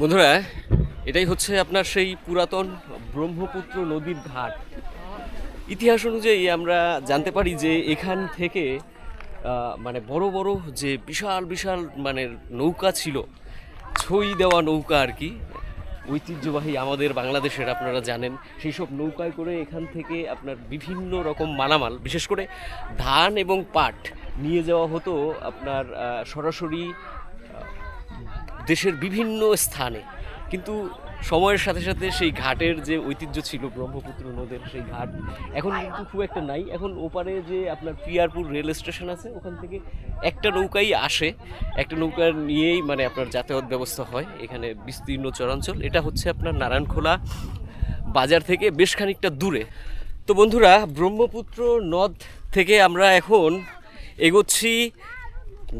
বন্ধুরা, এটাই হচ্ছে আপনার সেই পুরাতন ব্রহ্মপুত্র নদীর ঘাট। ইতিহাস অনুযায়ী আমরা জানতে পারি যে এখান থেকে মানে বড় বড় যে বিশাল বিশাল মানে নৌকা ছিল, ছই দেওয়া নৌকা আর কি, ঐতিহ্যবাহী আমাদের বাংলাদেশের আপনারা জানেন, সেই সব নৌকায় করে এখান থেকে আপনার বিভিন্ন রকম মালামাল, বিশেষ করে ধান এবং পাট নিয়ে যাওয়া হতো আপনার সরাসরি দেশের বিভিন্ন স্থানে। কিন্তু সময়ের সাথে সাথে সেই ঘাটের যে ঐতিহ্য ছিল, ব্রহ্মপুত্র নদের সেই ঘাট, এখন কিন্তু খুব একটা নাই। এখন ওপারে যে আপনার পিয়ারপুর রেল স্টেশন আছে, ওখান থেকে একটা নৌকাই আসে। একটা নৌকা নিয়েই মানে আপনার যাতায়াত ব্যবস্থা হয় এখানে বিস্তীর্ণ চরাঞ্চল। এটা হচ্ছে আপনার নারায়ণখোলা বাজার থেকে বেশ খানিকটা দূরে। তো বন্ধুরা, ব্রহ্মপুত্র নদ থেকে আমরা এখন এগোচ্ছি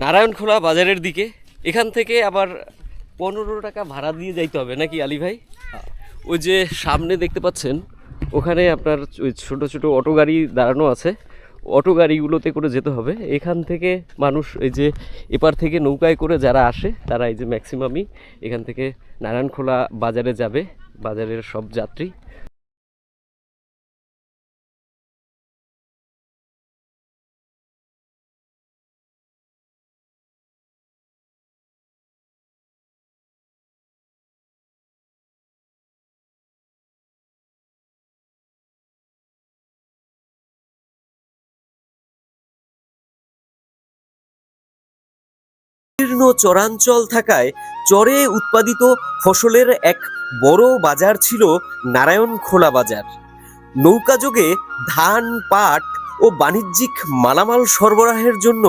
নারায়ণখোলা বাজারের দিকে। এখান থেকে আবার পনেরো টাকা ভাড়া দিয়ে যাইতে হবে নাকি আলী ভাই? ওই যে সামনে দেখতে পাচ্ছেন, ওখানে আপনার ওই ছোটো ছোটো অটো গাড়ি দাঁড়ানো আছে। অটো গাড়িগুলোতে করে যেতে হবে। এখান থেকে মানুষ এই যে এপার থেকে নৌকায় করে যারা আসে, তারা এই যে ম্যাক্সিমামই এখান থেকে নারায়ণখোলা বাজারে যাবে। বাজারের সব যাত্রী। বিস্তীর্ণ চরাঞ্চল থাকায় চরে উৎপাদিত ফসলের এক বড় বাজার ছিল নারায়ণখোলা বাজার। নৌকাযোগে ধান, পাট ও বাণিজ্যিক মালামাল সরবরাহের জন্য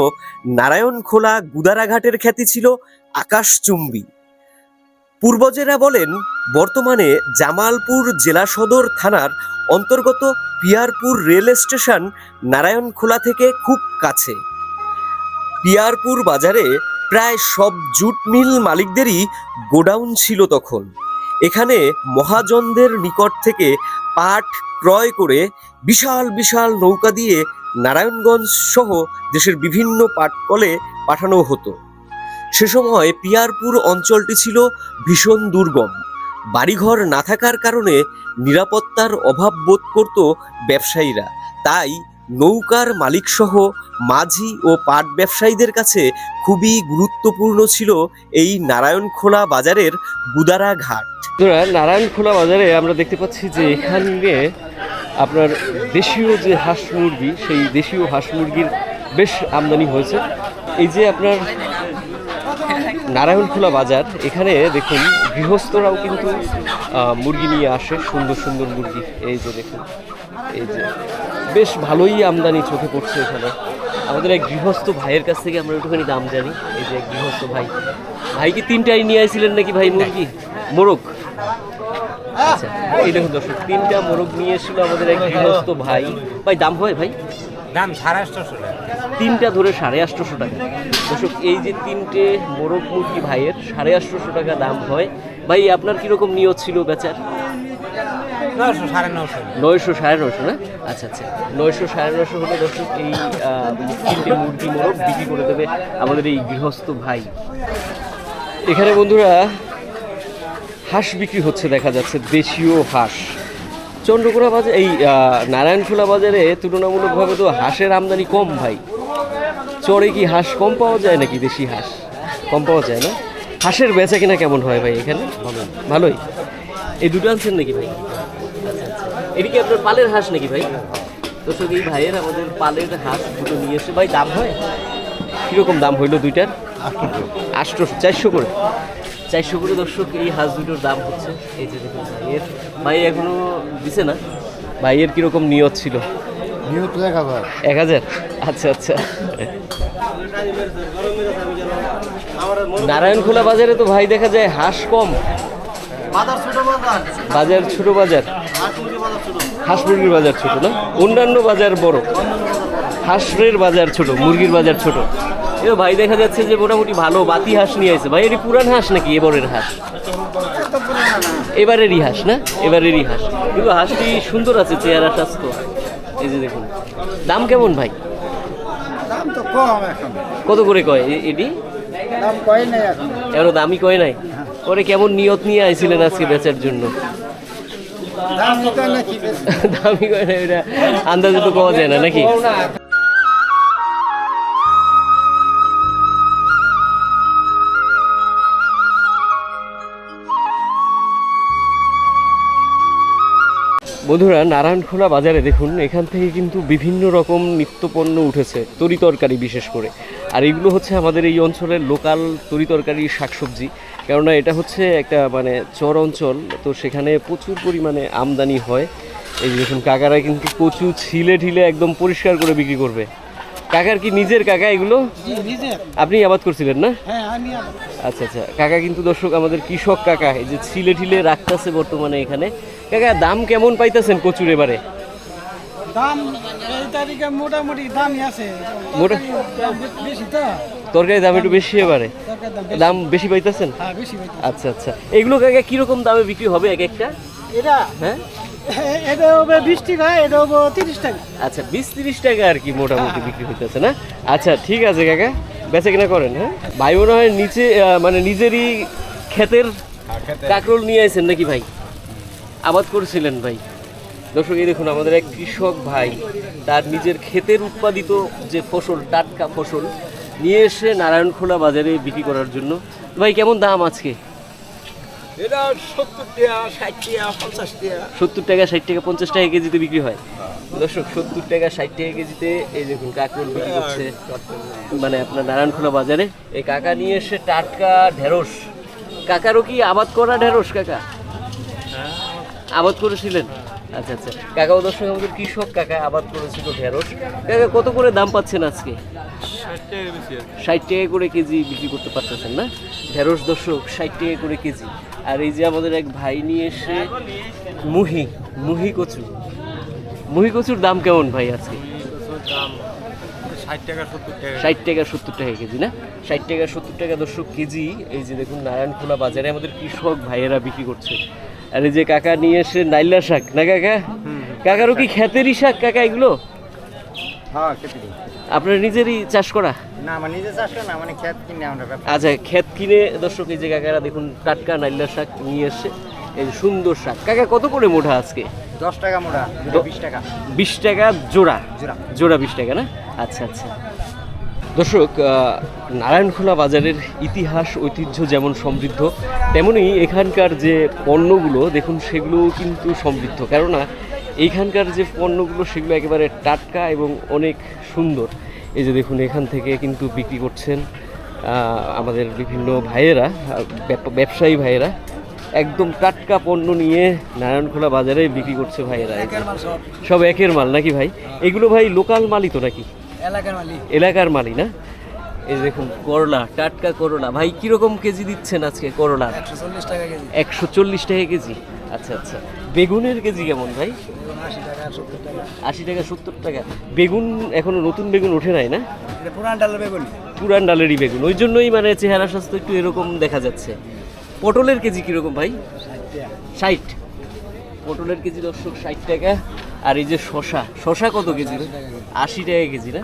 নারায়ণখোলা গুদারাঘাটের খ্যাতি ছিল আকাশচুম্বী। পূর্বজেরা বলেন, বর্তমানে জামালপুর জেলা সদর থানার অন্তর্গত পিয়ারপুর রেল স্টেশন নারায়ণখোলা থেকে খুব কাছে। পিয়ারপুর বাজারে প্রায় সব জুট মিল মালিকদেরই গোডাউন ছিল তখন। এখানে মহাজনদের নিকট থেকে পাট ক্রয় করে বিশাল বিশাল নৌকা দিয়ে নারায়ণগঞ্জ সহ দেশের বিভিন্ন পাটকলে পাঠানো হতো। সে সময় পিয়ারপুর অঞ্চলটি ছিল ভীষণ দুর্গম। বাড়িঘর না থাকার কারণে নিরাপত্তার অভাব বোধ করত ব্যবসায়ীরা। তাই নৌকার মালিকসহ মাঝি ও পাট ব্যবসায়ীদের কাছে খুবই গুরুত্বপূর্ণ ছিল এই নারায়ণখোলা বাজারের গুদারা ঘাট। নারায়ণখোলা বাজারে আমরা দেখতে পাচ্ছি যে এখানে আপনার দেশীয় যে হাঁস মুরগি, সেই দেশীয় হাঁস মুরগির বেশ আমদানি হয়েছে। এই যে আপনার নারায়ণখোলা বাজার, এখানে দেখুন গৃহস্থরাও কিন্তু মুরগি নিয়ে আসে, সুন্দর সুন্দর মুরগি। এই যে দেখুন, এই যে বেশ ভালোই আমদানি চোখে পড়ছে এখানে। আমাদের এক গৃহস্থ ভাইয়ের কাছ থেকে আমরা একটুখানি দাম জানি। এই যে এক গৃহস্থ ভাই। ভাই কি তিনটাই নিয়ে আসছিলেন নাকি ভাই মুরগি? মোরগ? আচ্ছা এই দেখুন দর্শক তিনটা মোরগ নিয়ে এসেছিল আমাদের এক গৃহস্থ ভাই। ভাই দাম হয় ভাই? দাম সাড়ে আটশোশো টাকা। তিনটা ধরে সাড়ে আটশোশো টাকা। দর্শক এই যে তিনটে মোরগ মুরগি ভাইয়ের সাড়ে আটশোশো টাকা দাম হয়। ভাই আপনার কীরকম নিয়ত ছিল বেচার? নশো নশো নয়শো। সাড়ে নয়শো না? আচ্ছা আচ্ছা। নয়শো সাড়ে নয়শো হলে দর্শক এই তিনটে মুরগি মোরগ বিক্রি করে দেবে আমাদের এই গৃহস্থ ভাই। এখানে বন্ধুরা, হাঁস বিক্রি হচ্ছে দেখা যাচ্ছে, দেশীয় হাঁস। চন্দ্রকোনা বাজার, এই নারায়ণখোলা বাজারে তুলনামূলকভাবে তো হাঁসের আমদানি কম ভাই। চরে কি হাঁস কম পাওয়া যায় নাকি দেশি হাঁস? কম পাওয়া যায় না? হাঁসের বেচা কিনা কেমন হয় ভাই এখানে? ভালোই? এই দুটো আনছেন নাকি ভাই? আচ্ছা এদিকে আপনার পালের হাঁস নাকি ভাই? তো শুধু এই ভাইয়ের আমাদের পালের হাঁস দুটো নিয়ে এসে ভাই দাম হয়? কীরকম দাম হইল দুইটার? আটশো চারশো করে। চারশো করে দর্শক এই হাঁস দুটোর দাম হচ্ছে। এই যে দেখুন ভাইয়ের ভাই এখনও দিছে না? ভাইয়ের কীরকম নিয়ত ছিল? নিউজ এক হাজার। এক হাজার? আচ্ছা আচ্ছা। নারায়ণখোলা বাজারে তো ভাই দেখা যায় হাঁস কম। বাজার ছোট বাজার। হাঁস মুরগির বাজার ছোট না? অন্যান্য বাজার বড়। হাঁসের বাজার ছোট মুরগির বাজার ছোট। এ ভাই দেখা যাচ্ছে যে মোটামুটি ভালো বাতি হাঁস নিয়ে আসে ভাই এটি পুরান হাঁস নাকি এবারের হাঁস? এবারেরই হাঁস না? এবারেরই হাঁস। কিন্তু হাঁসটি সুন্দর আছে চেহারা স্বাস্থ্য। এই যে দেখুন। দাম কেমন ভাই? দাম তো কম এখন। কত করে কয় এটি? দাম কয় নাই এখন। এখনও দামই কয় নাই? পরে কেমন নিয়ত নিয়ে আইছিলেন আজকে বেচার জন্য? দাম এটা আন্দাজে তো পাওয়া যায় না নাকি বন্ধুরা নারায়ণখোলা বাজারে দেখুন, এখান থেকে কিন্তু বিভিন্ন রকম নিত্যপণ্য উঠেছে তরিতরকারি বিশেষ করে। আর এগুলো হচ্ছে আমাদের এই অঞ্চলের লোকাল তরিতরকারি শাকসবজি। কেননা এটা হচ্ছে একটা মানে চর অঞ্চল তো সেখানে প্রচুর পরিমাণে আমদানি হয়। এই দেখুন কাকারা কিন্তু কচু ছিলে ঢিলে একদম পরিষ্কার করে বিক্রি করবে। কাকার কি নিজের কাকা এগুলো? আপনি আবাদ করছিলেন না? হ্যাঁ আচ্ছা আচ্ছা। কাকা কিন্তু দর্শক আমাদের কৃষক কাকা এই যে ছিলে ঠিলে রাখতেছে বর্তমানে এখানে। কাকা দাম কেমন পাইতেছেন কচুর এবারে? দাম এই তারিখে মোটামুটি দামই আছে। বেশি তো? তরকারি দাম একটু বেশি এবারে দাম বেশি। পাইতেছেন? হ্যাঁ আচ্ছা আচ্ছা। এগুলো কাকা কীরকম দামে বিক্রি হবে এক একটা? এটা? হ্যাঁ? এটা হবে বিশ টাকা এটা হবে তিরিশ টাকা। আচ্ছা বিশ তিরিশ টাকা আর কি মোটামুটি বিক্রি হইতেছে না? আচ্ছা ঠিক আছে কাকা বেচা কিনা করেন হ্যাঁ? ভাই মনে হয় নিচে মানে নিজেরই ক্ষেতের কাকরোল নিয়ে আসেন নাকি ভাই? আবাদ করেছিলেন ভাই। দর্শক এই দেখুন আমাদের এক কৃষক ভাই তার নিজের ক্ষেতের উৎপাদিত যে ফসল টাটকা ফসল নিয়ে এসে নারায়ণখোলা বাজারে বিক্রি করার জন্য। ভাই কেমন দাম আজকে? এটা সত্তর টাকা ষাট টাকা পঞ্চাশ টাকা। সত্তর টাকা ষাট টাকা পঞ্চাশ টাকা কেজিতে বিক্রি হয়। দর্শক সত্তর টাকা ষাট টাকা কেজিতে এই দেখুন কাকরোল বিক্রি করছে মানে আপনার নারায়ণখোলা বাজারে। এই কাকা নিয়ে এসে টাটকা ঢেঁড়স। কাকারও কি আবাদ করা ঢেঁড়স কাকা? আবাদ করেছিলেন? আচ্ছা আচ্ছা। কাকাও দর্শক আমাদের কৃষক কাকা আবাদ করেছিল ঢেঁড়স। কাকা কত করে দাম পাচ্ছেন আজকে? ষাট টাকা করে কেজি বিক্রি করতে পারতেছেন না? ঢেঁড়স দর্শক ষাট টাকা করে কেজি। আর এই যে আমাদের এক ভাই নিয়ে এসে মুহি মুহি কচু। মুহি কচুর দাম কেমন ভাই আজকে? ষাট টাকা সত্তর টাকা কেজি না? ষাট টাকা সত্তর টাকা দর্শক কেজি এই যে দেখুন নারায়ণখোলা বাজারে আমাদের কৃষক ভাইয়েরা বিক্রি করছে। আর এই যে কাকা নিয়ে এসে নাইলা শাক না কাকা? কাকারও কি খেতেরই শাক কাকা এগুলো? হ্যাঁ। আপনার নিজেরই চাষ করা? না আমার নিজে চাষ করে না মানে খেত কিনে আমরা আচ্ছা ক্ষেত কিনে দর্শক এই যে কাকারা দেখুন টাটকা নাইলা শাক নিয়ে এসে এই সুন্দর শাক। কাকা কত করে মোটা আজকে? দশ টাকা মোটা বিশ টাকা। বিশ টাকা জোড়া। জোড়া। জোড়া বিশ টাকা না? আচ্ছা আচ্ছা। দর্শক নারায়ণখোলা বাজারের ইতিহাস, ঐতিহ্য যেমন সমৃদ্ধ তেমনই এখানকার যে পণ্যগুলো, দেখুন সেগুলোও কিন্তু সমৃদ্ধ। কেননা, এইখানকার যে পণ্যগুলো, সেগুলো একেবারে টাটকা এবং অনেক সুন্দর। এই যে দেখুন, এখান থেকে কিন্তু বিক্রি করছেন আমাদের বিভিন্ন ভাইয়েরা ব্যবসায়ী ভাইয়েরা। একদম টাটকা পণ্য নিয়ে নারায়ণখোলা বাজারে বিক্রি করছে ভাইয়েরা। সব একের মাল নাকি ভাই? এগুলো ভাই লোকাল মালই তো নাকি? এলাকার মালই না? এই দেখুন করলা টাটকা করলা ভাই কীরকম কেজি দিচ্ছেন আজকে করলা একশো চল্লিশ টাকা কেজি। আচ্ছা আচ্ছা। বেগুনের কেজি কেমন ভাই? আশি টাকা সত্তর টাকা। বেগুন এখনও নতুন বেগুন ওঠে নাই না? পুরান ডালের বেগুনি। পুরান ডালেরই বেগুন। ওই জন্যই মানে চেহারা স্বাস্থ্য একটু এরকম দেখা যাচ্ছে। পটলের কেজি কীরকম ভাই? ষাট। পটলের কেজি দর্শক ষাট টাকা। আর এই যে শশা শশা কত কেজি? আশি টাকা কেজি না?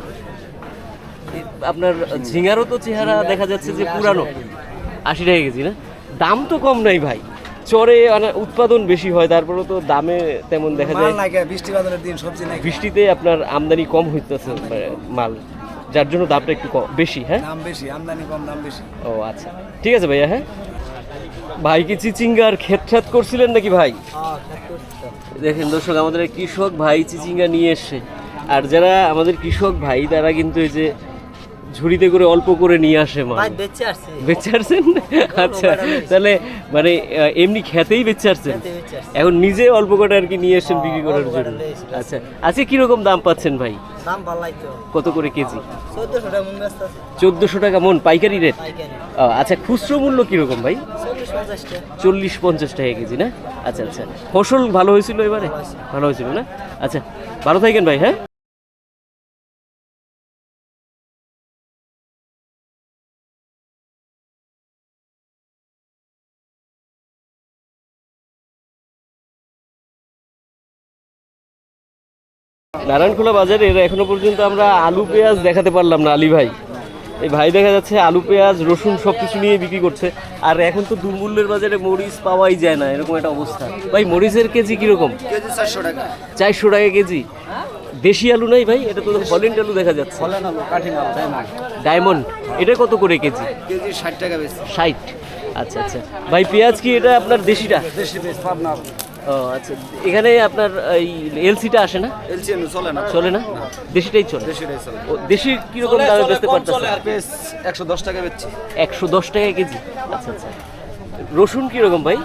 আপনার ঝিঙারও তো চেহারা দেখা যাচ্ছে যে পুরানো। আশি টাকা কেজি না? দাম তো কম নাই ভাই। চরে মানে উৎপাদন বেশি হয় তারপরে তো দামে তেমন দেখা যায়। বৃষ্টি বাদলের দিন সবজি নাকি বৃষ্টিতে আপনার আমদানি কম হইতেছে মাল। যার জন্য দামটা একটু কম বেশি হ্যাঁ? দাম বেশি আমদানি কম দাম বেশি। ও আচ্ছা। ঠিক আছে ভাইয়া হ্যাঁ? ভাই কি চিচিঙ্গার ক্ষেত খ্যাত করছিলেন নাকি ভাই? দেখেন দর্শক, আমাদের কৃষক ভাই চিচিঙ্গা নিয়ে এসছে। আর যারা আমাদের কৃষক ভাই, তারা কিন্তু এই যে ঝুড়িতে করে অল্প করে নিয়ে আসে মাল বেঁচে আসছেন? আচ্ছা তাহলে মানে এমনি খেতেই বেচে আসছেন? এখন নিজে অল্প করে আর কি নিয়ে এসেছেন বিক্রি করার জন্য? আচ্ছা আজকে কীরকম দাম পাচ্ছেন ভাই? কত করে কেজি? চোদ্দশো টাকা মন পাইকারি রেট? আচ্ছা খুচরো মূল্য কীরকম ভাই? চল্লিশ পঞ্চাশ টাকা। কেজি না? আচ্ছা আচ্ছা। ফসল ভালো হয়েছিল এবারে? ভালো হয়েছিল না? আচ্ছা ভালো থাকেন ভাই হ্যাঁ? নারায়ণখোলা বাজারে এখনও পর্যন্ত আমরা আলু পেঁয়াজ দেখাতে পারলাম না আলী ভাই। এই ভাই দেখা যাচ্ছে আলু পেঁয়াজ রসুন সব কিছু নিয়ে বিক্রি করছে। আর এখন তো দুর্মূল্যের বাজারে মরিচ পাওয়াই যায় না এরকম একটা অবস্থা। ভাই মরিচের কেজি কীরকম? চারশো টাকা। চারশো টাকা কেজি। দেশি আলু নাই ভাই? এটা তো হল্যান্ড আলু দেখা যাচ্ছে। ডায়মন্ড এটা কত করে কেজি? কেজি ষাট টাকা বেশি। ষাট। আচ্ছা আচ্ছা। ভাই পেঁয়াজ কি এটা আপনার দেশিটা? দেশি পাবনা ও আচ্ছা। এখানে আপনার এই এলসিটা আসে না? এলসিএন চলে না। চলে না? দেশিটাই চলে? দেশিটাই চলে। ও দেশি কীরকম দামে বেচতে পারতেছে একশো দশ টাকা বেচছি। একশো দশ টাকা কেজি? আচ্ছা আচ্ছা। রসুন কীরকম ভাই?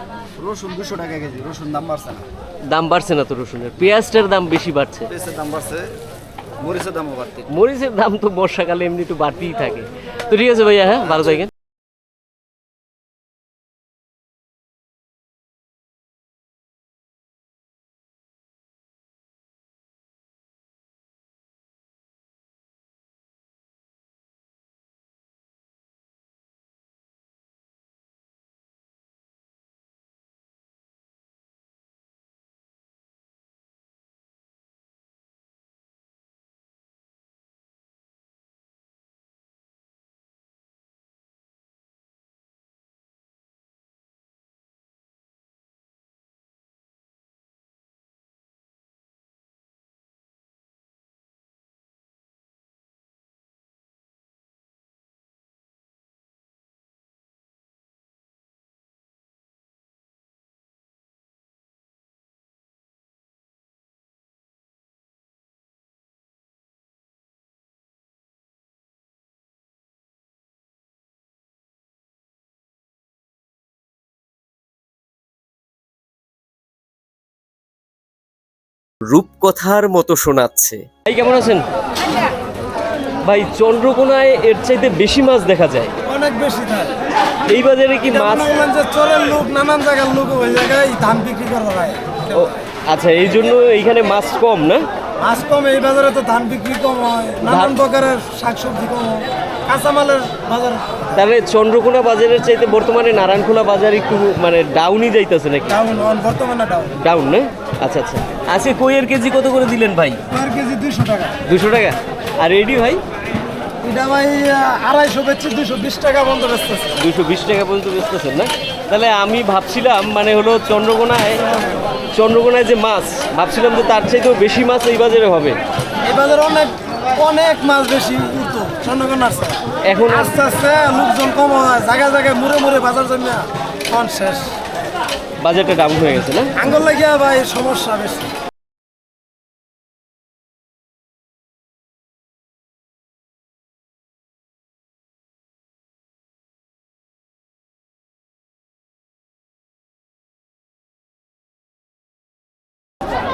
রসুন দুশো টাকা কেজি। রসুন দাম বাড়ছে না। দাম বাড়ছে না তো রসুনের। পেঁয়াজটার দাম বেশি বাড়ছে। পেঁয়াজের দাম বাড়ছে মরিচের দামও বাড়তি। মরিচের দাম তো বর্ষাকালে এমনি একটু বাড়তেই থাকে। তো ঠিক আছে ভাইয়া হ্যাঁ ভালো থাকেন। রূপকথার মতো শোনাচ্ছে। ভাই কেমন আছেন? ভাই চন্দ্রকোনায় এর চাইতে বেশি মাছ দেখা যায়। অনেক বেশি থাকে। এই বাজারে কি মাছ মনে চোরের লোক নানান জায়গার লোক ওই জায়গায় ধান বিক্রি ভাই ও, আচ্ছা এই জন্য এইখানে মাছ কম না? মাছ কম এই বাজারে তো ধান বিক্রি কম হয়। নানান প্রকারের শাকসবজি কম হয়। কাঁচামালের বাজার তাহলে চন্দ্রকোনা বাজারের চাইতে বর্তমানে নারায়ণখোলা বাজার একটু মানে ডাউনই যাইতেছে নাকি? ডাউন বর্তমানে ডাউন ডাউন না? আচ্ছা আচ্ছা। আজকে কইয়ের কেজি কত করে দিলেন ভাই? পার কেজি দুইশো টাকা। দুশো টাকা? আর রেডি ভাই? এটা ভাই আড়াইশো বেচছি দুশো বিশ টাকা বন্ধ বেচতেছে। দুশো বিশ টাকা পর্যন্ত বেচতেছেন না? তাহলে আমি ভাবছিলাম মানে হলো চন্দ্রকোনায় চন্দ্রকোনায় যে মাছ ভাবছিলাম যে তার চাইতেও বেশি মাছ এই বাজারে হবে। এই বাজারে অনেক অনেক মাছ বেশি উঠতো চন্দ্রকোনা এখন আস্তে আস্তে লোকজন কম হয় জায়গায় জায়গায় মুড়ে মুড়ে বাজার জন্য কোন শেষ। বাজারটা ডাউন হয়ে গেছে না? আঙ্গুল লাগিয়া ভাই সমস্যা বেশি।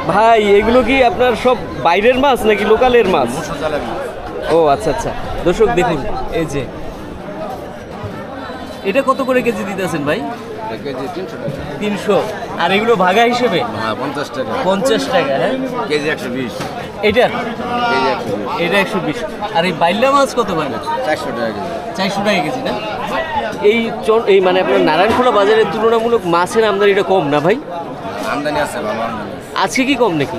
ভাই এগুলো কি আপনার সব বাইরের মাছ নাকি লোকালের মাছ? ও আচ্ছা আচ্ছা। দর্শক দেখুন। এই যে। এটা কত করে কেজি দিতেছেন ভাই? কেজি তিনশো টাকা। তিনশো। আর এগুলো ভাগা হিসেবে? হ্যাঁ পঞ্চাশ টাকা। পঞ্চাশ টাকা হ্যাঁ? কেজি একশো বিশ। এটার কেজি একশো বিশ। এটা একশো বিশ। আর এই বাইল্লা মাছ কত ভাই চারশো টাকা কেজি। চারশো টাকা কেজি না? এই এই মানে আপনার নারায়ণখোলা বাজারের তুলনামূলক মাছের আমদানিটা কম না ভাই? আমদানি আছে ভালো আমদানি আছে। আজকে কি কম নাকি?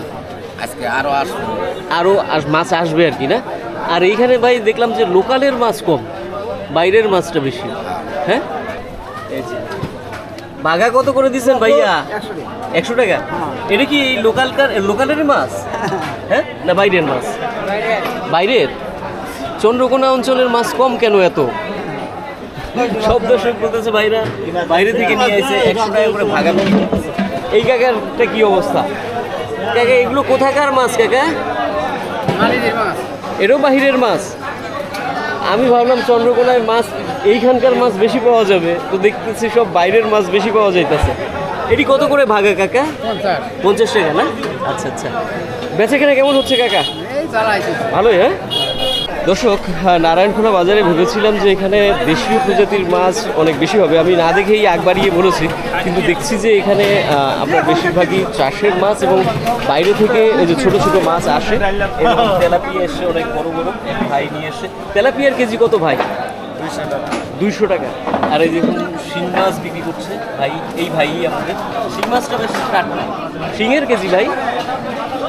আজকে আরও আসবে। আরও আস- মাছ আসবে আর কি না? আর এইখানে ভাই দেখলাম যে লোকালের মাছ কম বাইরের মাছটা বেশি। হ্যাঁ? এই যে। বাঘা কত করে দিচ্ছেন ভাইয়া? একশো টাকা। এটা কি লোকালকার লোকালের মাছ? হ্যাঁ? না বাইরের মাছ? বাইরের? চন্দ্রকোনা অঞ্চলের মাছ কম কেন এত? সব দর্শক বলতেছে ভাইরা বাইরে থেকে নিয়ে এসে একশো টাকা করে ভাগা। এই কাকারটা কি অবস্থা? কাকা এগুলো কোথাকার মাছ কাকা? এটাও বাহিরের মাছ। আমি ভাবলাম চন্দ্রকোনায় মাছ এইখানকার মাছ বেশি পাওয়া যাবে। তো দেখতেছি সব বাইরের মাছ বেশি পাওয়া যাইতেছে। এটি কত করে ভাগা কাকা? পঞ্চাশ। টাকা না? আচ্ছা আচ্ছা। বেচা কেনা কেমন হচ্ছে কাকা? ভালোই হ্যাঁ? দর্শক হ্যাঁ, নারায়ণখোলা বাজারে ভেবেছিলাম যে এখানে দেশীয় প্রজাতির মাছ অনেক বেশি হবে। আমি না দেখেই আগ বাড়িয়ে বলেছি কিন্তু দেখছি যে এখানে আপনার বেশিরভাগই চাষের মাছ এবং বাইরে থেকে এই যে ছোট ছোট মাছ আসে তেলাপিয়া এসে অনেক বড় বড় ভাই নিয়ে এসে। তেলাপিয়ার কেজি কত ভাই? দুইশো টাকা। আর এই যে শিং মাছ বিক্রি করছে ভাই এই ভাই আমাদের। শিং মাছটা বেশ টাটকা। শিঙের কেজি ভাই?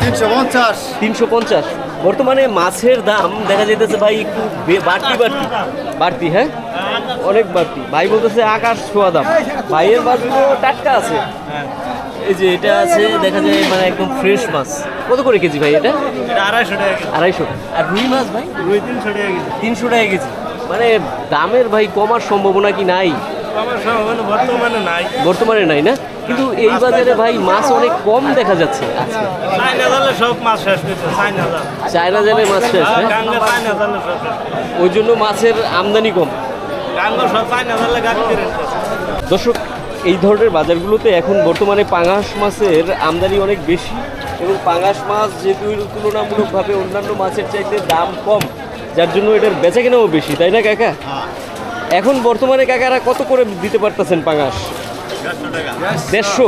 তিনশো পঞ্চাশ। তিনশো পঞ্চাশ। বর্তমানে মাছের দাম দেখা যাইতেছে ভাই একটু বাড়তি বাড়তি। বাড়তি হ্যাঁ? অনেক বাড়তি। ভাই বলতেছে আকাশ ছোঁয়া দাম। ভাইয়ের মাছগুলো টাটকা আছে। এই যে এটা আছে দেখা যায় মানে একদম ফ্রেশ মাছ। কত করে কেজি ভাই এটা? আড়াইশো টাকা আড়াইশো। আর রুই মাছ ভাই? রুই তিনশো টাকা কেজি। তিনশো টাকা কেজি। মানে দামের ভাই কমার সম্ভাবনা কি নাই? বর্তমানে নাই। বর্তমানে নাই না? কিন্তু এই বাজারে ভাই মাছ অনেক কম দেখা যাচ্ছে সব মাছ শেষ চায়না জালে। মাছ শেষ হ্যাঁ? ওই জন্য মাছের আমদানি কম। দর্শক এই ধরনের বাজারগুলোতে এখন বর্তমানে পাঙাশ মাছের আমদানি অনেক বেশি এবং পাঙাশ মাছ যেহেতু তুলনামূলকভাবে অন্যান্য মাছের চাইতে দাম কম। যার জন্য এটার বেচা কেনাও বেশি তাই না কাকা? এখন বর্তমানে কাকারা কত করে দিতে পারতেছেন পাঙাশ? দেড়শো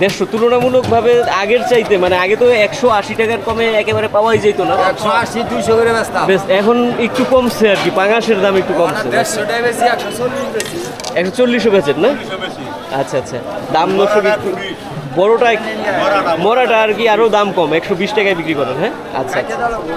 দেড়শো? তুলনামূলকভাবে আগের চাইতে মানে আগে তো একশো আশি টাকার কমে একেবারে পাওয়াই যেত না। একশো আশি দুইশো করে ব্যস্ত বেশ এখন একটু কমছে আর কি পাঙাশের দাম একটু কমছে। একশো চল্লিশও বেচেন না? আচ্ছা আচ্ছা। দাম একটু বড়টা মরাটা আর কি আরও দাম কম একশো বিশ টাকায় বিক্রি করেন হ্যাঁ? আচ্ছা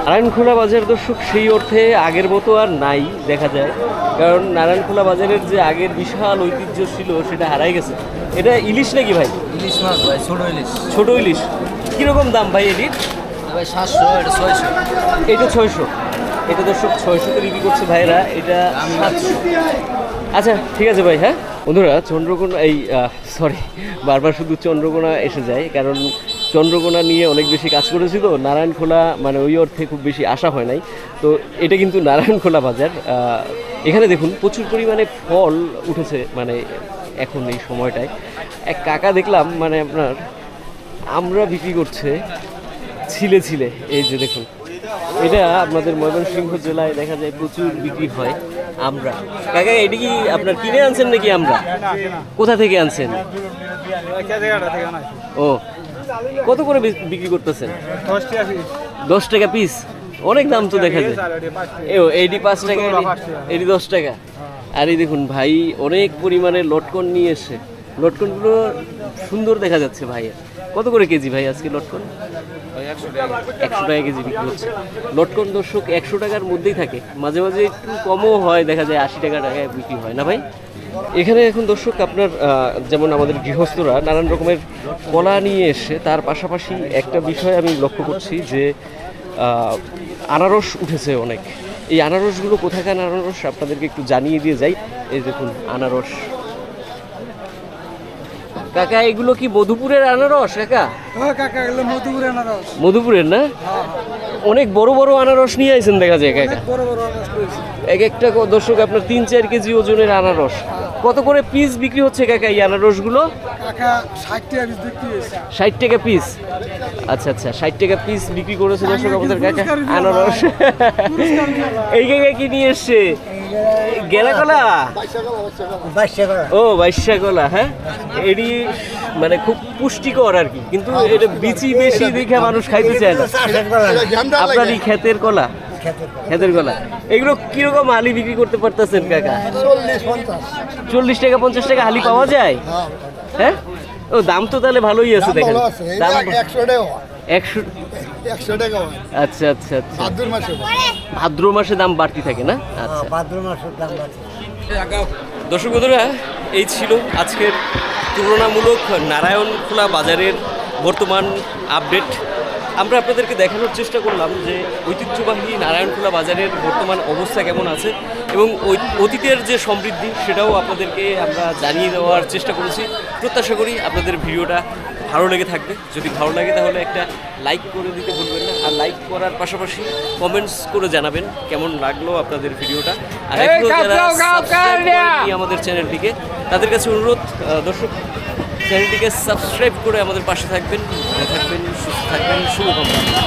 নারায়ণখোলা বাজার দর্শক সেই অর্থে আগের মতো আর নাই দেখা যায়। কারণ নারায়ণখোলা বাজারের যে আগের বিশাল ঐতিহ্য ছিল সেটা হারাই গেছে। এটা ইলিশ নাকি ভাই? ইলিশ মাছ ভাই ছোট ইলিশ। ছোট ইলিশ। কীরকম দাম ভাই এটির? ভাই সাতশো এটা ছয়শো। এটা ছয়শো। এটা দর্শক ছয়শোতে বিক্রি করছে ভাইরা এটা সাতশো। আচ্ছা ঠিক আছে ভাই হ্যাঁ? বন্ধুরা, চন্দ্রকোনা এই সরি বারবার শুধু চন্দ্রকোনা এসে যায়, কারণ চন্দ্রকোনা নিয়ে অনেক বেশি কাজ করেছি তো, নারায়ণখোলা মানে ওই অর্থে খুব বেশি আসা হয় নাই। তো এটা কিন্তু নারায়ণখোলা বাজার। এখানে দেখুন, প্রচুর পরিমাণে ফল উঠেছে মানে এখন এই সময়টায়। এক কাকা দেখলাম মানে আপনার, আমরা বিক্রি করছে ছিলে ছিলে, এই যে দেখুন। এটা আপনাদের ময়মনসিংহ জেলায় দেখা যায় প্রচুর বিক্রি হয়। আমরা। কাকা এটা কি আপনার কিনে আনছেন নাকি আমরা? কোথা থেকে আনছেন? ও কত করে বিক্রি করতেছেন? দশ টাকা পিস অনেক দাম তো দেখা যায় এও এইটি পাঁচ টাকা এইটি দশ টাকা। আর এই দেখুন ভাই অনেক পরিমাণে লটকন নিয়ে এসে। লটকনগুলো সুন্দর দেখা যাচ্ছে ভাইয়ের কত করে কেজি ভাই আজকে লটকন? একশো টাকা কেজি বিক্রি হচ্ছে। লটকন দর্শক একশো টাকার মধ্যেই থাকে। মাঝে মাঝে একটু কমও হয়, দেখা যায় আশি টাকা টাকায় বিক্রি হয়। না ভাই? এখানে এখন দর্শক আপনার যেমন আমাদের গৃহস্থরা নানান রকমের কলা নিয়ে এসে, তার পাশাপাশি একটা বিষয় আমি লক্ষ্য করছি যে আনারস উঠেছে অনেক। এই আনারসগুলো কোথাকার আনারস? আপনাদেরকে একটু জানিয়ে দিয়ে যাই। এই দেখুন, আনারস। কাকা এগুলো কি মধুপুরের আনারস কাকা? ও কাকা এগুলো মধুপুরে আনারস। মধুপুরের না? অনেক বড় বড় আনারস নিয়ে আইছেন দেখা যায় কাকা। বড় বড় এক একটা দর্শক আপনার তিন চার কেজি ওজনের আনারস। কত করে পিস বিক্রি হচ্ছে কাকা এই আনারসগুলো? কাকা ষাট টাকা পিস ষাট টাকা পিস আচ্ছা আচ্ছা ষাট টাকা পিস বিক্রি করেছে দর্শক আমাদের কাকা আনারস। এই কাকা কি নিয়ে এসছে। গেলা কলা ও বাইশা কলা হ্যাঁ? এটি মানে খুব পুষ্টিকর আর কি। কিন্তু এটা বিচি বেশি দেখে মানুষ খাইতে চায় না। আপনারই ক্ষেতের কলা? ক্ষেতের কলা। এগুলো কীরকম হালি বিক্রি করতে পারতেছেন কাকা? চল্লিশ টাকা পঞ্চাশ টাকা হালি পাওয়া যায়? হ্যাঁ। ও দাম তো তাহলে ভালোই আছে দেখেন। দাম একশো একশো টাকা হয়। আচ্ছা আচ্ছা আচ্ছা। ভাদ্র মাসে ভাদ্র মাসে দাম বাড়তি থাকে না? আচ্ছা। ভাদ্র মাসের দাম বাড়ছে দর্শক বন্ধুরা এই ছিল আজকের তুলনামূলক নারায়ণখোলা বাজারের বর্তমান আপডেট। আমরা আপনাদেরকে দেখানোর চেষ্টা করলাম যে ঐতিহ্যবাহী নারায়ণখোলা বাজারের বর্তমান অবস্থা কেমন আছে এবং ওই- অতীতের যে সমৃদ্ধি সেটাও আপনাদেরকে আমরা জানিয়ে দেওয়ার চেষ্টা করেছি। প্রত্যাশা করি আপনাদের ভিডিওটা ভালো লেগে থাকবে। যদি ভালো লাগে তাহলে একটা লাইক করে দিতে ভুলবেন না। আর লাইক করার পাশাপাশি কমেন্টস করে জানাবেন কেমন লাগল আপনাদের ভিডিওটা। আর এখনও যারা আমাদের চ্যানেলটিকে তাদের কাছে অনুরোধ দর্শক চ্যানেলটিকে সাবস্ক্রাইব করে আমাদের পাশে থাকবেন। থাকবেন সুস্থ থাকবেন শুভকামনা।